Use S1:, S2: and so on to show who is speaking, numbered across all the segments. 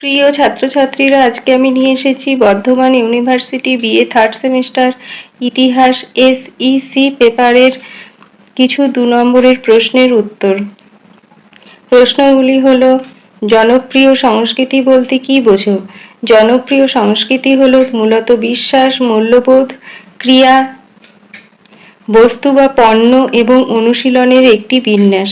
S1: প্রিয় ছাত্রছাত্রীরা, আজকে আমি নিয়ে এসেছি Burdwan university BA third semester ইতিহাস এসইসি পেপারের কিছু দু নম্বরের প্রশ্নের উত্তর। প্রশ্নগুলি হল, জনপ্রিয় সংস্কৃতি বলতে কি বোঝো? জনপ্রিয় সংস্কৃতি হলো মূলত বিশ্বাস, মূল্যবোধ, ক্রিয়া বস্তু বা পণ্য এবং অনুশীলনের একটি বিন্যাস,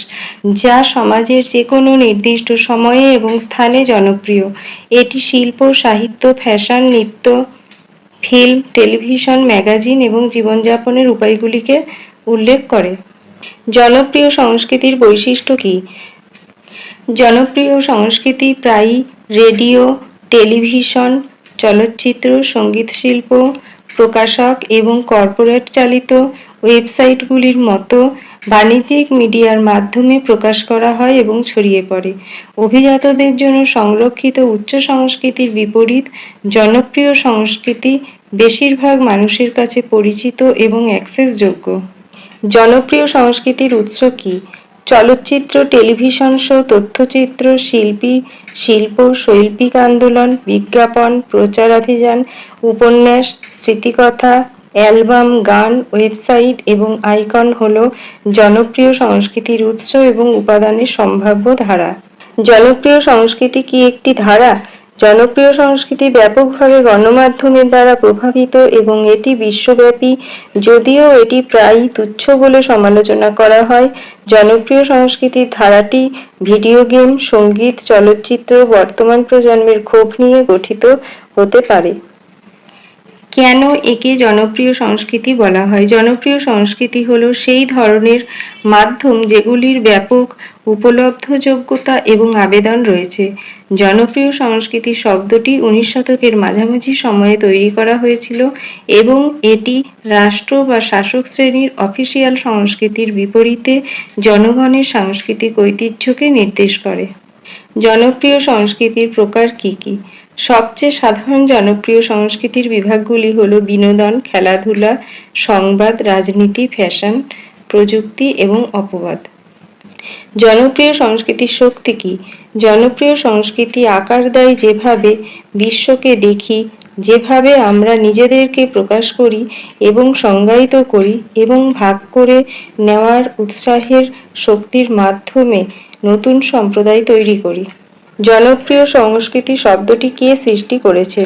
S1: যা সমাজের যে কোনো নির্দিষ্ট সময়ে এবং স্থানে জনপ্রিয়। এটি শিল্প, সাহিত্য, ফ্যাশন, নৃত্য, ফিল্ম, টেলিভিশন, ম্যাগাজিন এবং জীবনযাপনের উপায়গুলিকে উল্লেখ করে। জনপ্রিয় সংস্কৃতির বৈশিষ্ট্য কী? জনপ্রিয় সংস্কৃতি প্রায়ই রেডিও, টেলিভিশন, চলচ্চিত্র, সংগীত শিল্প, প্রকাশক এবং কর্পোরেট চালিত ওয়েবসাইটগুলির মতো বাণিজ্যিক মিডিয়ার মাধ্যমে প্রকাশ করা হয় এবং ছড়িয়ে পড়ে। অভিজাতদের জন্য সংরক্ষিত উচ্চ সংস্কৃতির বিপরীত জনপ্রিয় সংস্কৃতি বেশিরভাগ মানুষের কাছে পরিচিত এবং অ্যাক্সেসযোগ্য। জনপ্রিয় সংস্কৃতির উৎস কী? চলচ্চিত্র, টেলিভিশন শো, তথ্যচিত্র, শিল্পী, শিল্প, শৈল্পিক আন্দোলন, বিজ্ঞাপন প্রচারাভিযান উপন্যাস, স্মৃতিকথা অ্যালবাম, গান, ওয়েবসাইট এবং আইকন হল জনপ্রিয় সংস্কৃতির উৎস এবং উপাদানের সম্ভাব্য ধারা। জনপ্রিয় সংস্কৃতি কি একটি ধারা? জনপ্রিয় সংস্কৃতি ব্যাপকভাবে গণমাধ্যমের দ্বারা প্রভাবিত এবং এটি বিশ্বব্যাপী, যদিও এটি প্রায়ই তুচ্ছ বলে সমালোচনা করা হয়। জনপ্রিয় সংস্কৃতির ধারাটি ভিডিও গেম, সংগীত, চলচ্চিত্র, বর্তমান প্রজন্মের ক্ষোভ নিয়ে গঠিত হতে পারে। কেন একে জনপ্রিয় সংস্কৃতি বলা হয়? জনপ্রিয় সংস্কৃতি হল সেই ধরনের মাধ্যম যেগুলির ব্যাপক উপলব্ধযোগ্যতা এবং আবেদন রয়েছে। জনপ্রিয় সংস্কৃতি শব্দটি উনিশ শতকের মাঝামাঝি সময়ে তৈরি করা হয়েছিল এবং এটি রাষ্ট্র বা শাসক শ্রেণির অফিসিয়াল সংস্কৃতির বিপরীতে জনগণের সাংস্কৃতিক ঐতিহ্যকে নির্দেশ করে। জনপ্রিয় সংস্কৃতির প্রকার কি কি? সবচেয়ে সাধারণ জনপ্রিয় সংস্কৃতির বিভাগগুলি হল বিনোদন, খেলাধুলা, সংবাদ, রাজনীতি, ফ্যাশন, প্রযুক্তি এবং অপবাদ। জনপ্রিয় সংস্কৃতির শক্তি কি? জনপ্রিয় সংস্কৃতি আকার দেয় যেভাবে বিশ্বকে দেখি, যেভাবে আমরা নিজেদেরকে প্রকাশ করি এবং সংজ্ঞায়িত করি এবং ভাগ করে নেওয়ার উৎসাহের শক্তির মাধ্যমে নতুন সম্প্রদায় তৈরি করি। জনপ্রিয় সংস্কৃতি শব্দটি কে সৃষ্টি করেছে?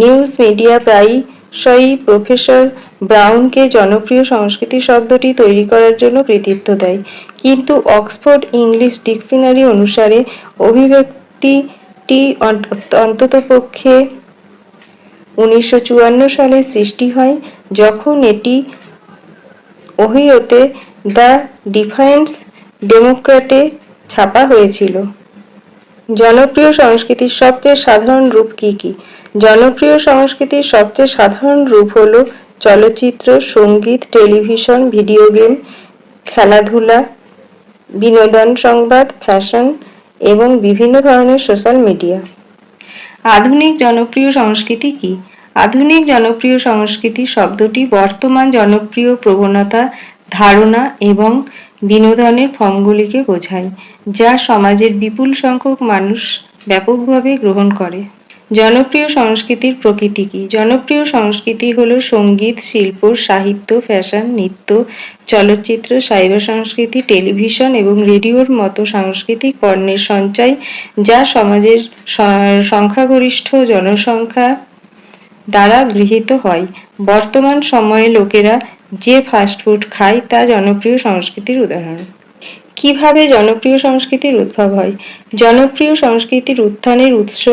S1: নিউজ মিডিয়া প্রায়শই প্রফেসর ব্রাউনকে জনপ্রিয় সংস্কৃতি শব্দটি তৈরি করার জন্য কৃতিত্ব দেয়। কিন্তু অক্সফোর্ড ইংলিশ ডিকশনারি অনুসারে অভিব্যক্তিটি অন্ততপক্ষে উনিশশো চুয়ান্ন সালে সৃষ্টি হয়, যখন এটি ওহিওতে দ্য ডিফারেন্স ডেমোক্র্যাটে ছাপা হয়েছিল। জনপ্রিয় সংস্কৃতির সবচেয়ে সাধারণ রূপ কি কি? জনপ্রিয় সংস্কৃতির সবচেয়ে সাধারণ রূপ হল চলচ্চিত্র, সংগীত, টেলিভিশন, ভিডিও গেম, খেলাধুলা, বিনোদন সংবাদ, ফ্যাশন এবং বিভিন্ন ধরনের সোশ্যাল মিডিয়া। আধুনিক জনপ্রিয় সংস্কৃতি কি? আধুনিক জনপ্রিয় সংস্কৃতি শব্দটি বর্তমান জনপ্রিয় প্রবণতা ধারণা এবং বিনোদনের ফর্মগুলিকে বোঝায়, যা সমাজের বিপুল সংখ্যক মানুষ ব্যাপকভাবে গ্রহণ করে। জনপ্রিয় সংস্কৃতির প্রকৃতি কি? জনপ্রিয় সংস্কৃতি হলো সংগীত, শিল্প, সাহিত্য, ফ্যাশন, নৃত্য, চলচ্চিত্র, সাইবার সংস্কৃতি, টেলিভিশন এবং রেডিওর মতো সাংস্কৃতিক পণ্যের সঞ্চয়, যা সমাজের সংখ্যাগরিষ্ঠ জনসংখ্যা দ্বারা গৃহীত হয়। বর্তমান সময়ে লোকেরা যে ফাস্টফুড খায় তা জনপ্রিয় সংস্কৃতির উদাহরণ। কীভাবে জনপ্রিয় সংস্কৃতির উদ্ভব হয়? জনপ্রিয় সংস্কৃতির উত্থানের উৎস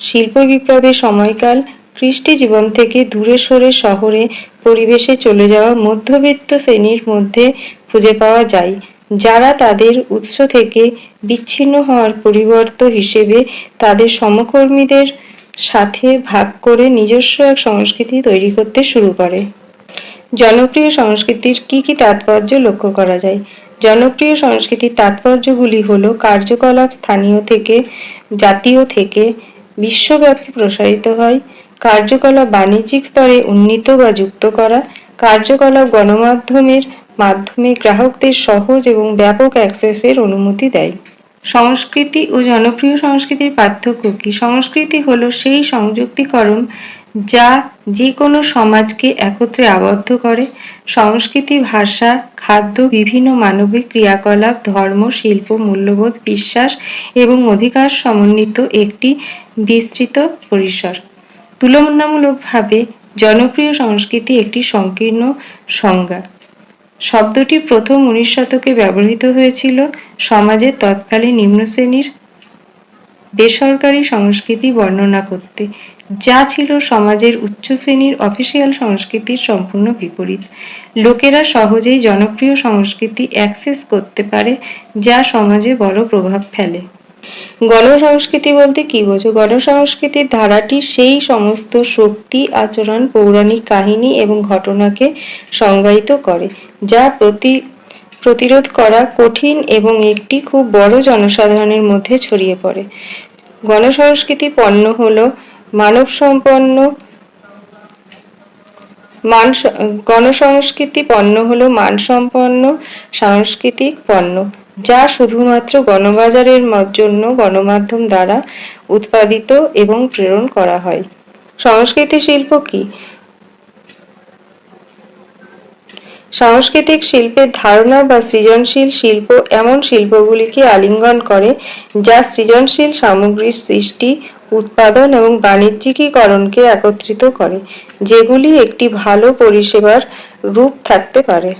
S1: শিল্প বিপ্লবের সময়কাল, কৃষ্টি জীবন থেকে দূরে সরে শহরে, পরিবেশে চলে যাওয়া মধ্যবিত্ত শ্রেণির মধ্যে খুঁজে পাওয়া যায়, যারা তাদের উৎস থেকে বিচ্ছিন্ন হওয়ার পরিবর্ত হিসেবে তাদের সমকর্মীদের সাথে ভাগ করে নিজস্ব এক সংস্কৃতি তৈরি করতে শুরু করে। জনপ্রিয় সংস্কৃতির কি কি তাৎপর্য লক্ষ্য করা যায়? জনপ্রিয় সংস্কৃতির তাৎপর্যগুলি হল কার্যকলাপ স্থানীয় থেকে, জাতীয় থেকে, বিশ্বব্যাপী প্রসারিত হয়, কার্যকলাপ বাণিজ্যিক স্তরে উন্নীত বা যুক্ত করা, কার্যকলাপ গণমাধ্যমের মাধ্যমে গ্রাহকদের সহজ এবং ব্যাপক অ্যাক্সেসের অনুমতি দেয়। সংস্কৃতি ও জনপ্রিয় সংস্কৃতির পার্থক্য কি? সংস্কৃতি হলো সেই সংযুক্তিকরণ যা যে কোনো সমাজকে একত্রে আবদ্ধ করে। সংস্কৃতি, ভাষা, খাদ্য, বিভিন্ন মানবিক ক্রিয়াকলাপ, ধর্ম, শিল্প, মূল্যবোধ, বিশ্বাস এবং অধিকার সমন্বিত একটি বিস্তৃত পরিসর। তুলনামূলকভাবে জনপ্রিয় সংস্কৃতি একটি সংকীর্ণ সংজ্ঞা। শব্দটি প্রথম উনিশ শতকে ব্যবহৃত হয়েছিল সমাজের তৎকালীন নিম্ন শ্রেণির বেসরকারি সংস্কৃতি বর্ণনা করতে, যা ছিল সমাজের উচ্চ শ্রেণির অফিসিয়াল সংস্কৃতির সম্পূর্ণ বিপরীত। লোকেরা সহজেই জনপ্রিয় সংস্কৃতি অ্যাক্সেস করতে পারে, যা সমাজে বড় প্রভাব ফেলে। গণসংস্কৃতি বলতে কি বোঝো? গণসংস্কৃতির ধারাটি সেই সমস্ত শক্তি, আচরণ, পৌরাণিক কাহিনী এবং ঘটনাকে সংজ্ঞায়িত করে, যা প্রতি, প্রতিরোধ করা কঠিন এবং একটি খুব বড় জনসাধারণের মধ্যে ছড়িয়ে পড়ে। গণসংস্কৃতি পণ্য হলো মানব সম্পন্ন মান, গণসংস্কৃতি পণ্য হলো মানসম্পন্ন সাংস্কৃতিক পণ্য। যা শুধুমাত্র গণবাজারের জন্য গণমাধ্যম দ্বারা উৎপাদিত এবং প্রেরণ করা হয়। সংস্কৃতি শিল্প কি? সাংস্কৃতিক শিল্পের ধারণা বা সৃজনশীল শিল্প এমন শিল্পগুলিকে আলিঙ্গন করে যা সৃজনশীল সামগ্রীর সৃষ্টি, উৎপাদন এবং বাণিজ্যিকীকরণকে একত্রিত করে, যেগুলি একটি ভালো পরিষেবার রূপ থাকতে পারে।